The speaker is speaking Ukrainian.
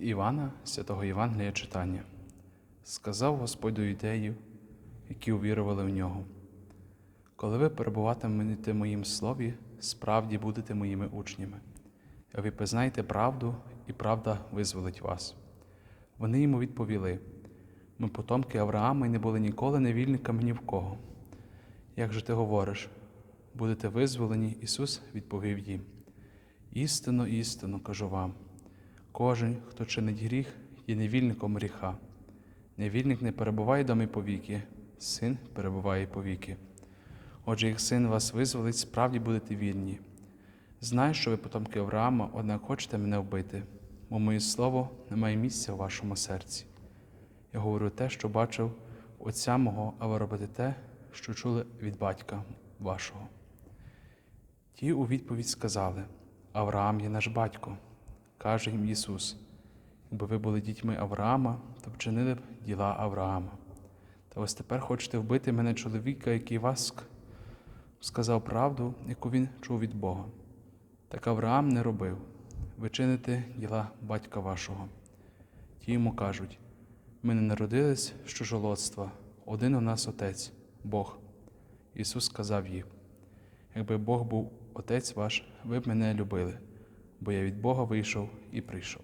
Від Івана, святого Євангелія читання. Сказав Господь до які увірували в нього. Коли ви перебуватимете в моїм слові, справді будете моїми учнями. А ви пізнаєте правду, і правда визволить вас. Вони йому відповіли: ми потомки Авраама і не були ніколи невільниками ні в кого. Як же ти говориш, будете визволені? Ісус відповів їм: Істинно, істинно кажу вам. Кожен, хто чинить гріх, є невільником гріха. Невільник не перебуває домі повіки, син перебуває повіки. Отже, як син вас визволить, справді будете вільні. Знаю, що ви потомки Авраама, однак хочете мене вбити, бо моє слово не має місця у вашому серці. Я говорю те, що бачив отця мого, а ви робите те, що чули від батька вашого. Ті у відповідь сказали: Авраам є наш батько. Каже їм Ісус: якби ви були дітьми Авраама, то вчинили б діла Авраама. Та ось тепер хочете вбити мене чоловіка, який вас сказав правду, яку він чув від Бога. Так Авраам не робив. Ви чините діла батька вашого. Ті йому кажуть: ми не народились з чужолодства, один у нас отець, Бог. Ісус сказав їм: якби Бог був отець ваш, ви б мене любили, бо я від Бога вийшов і прийшов.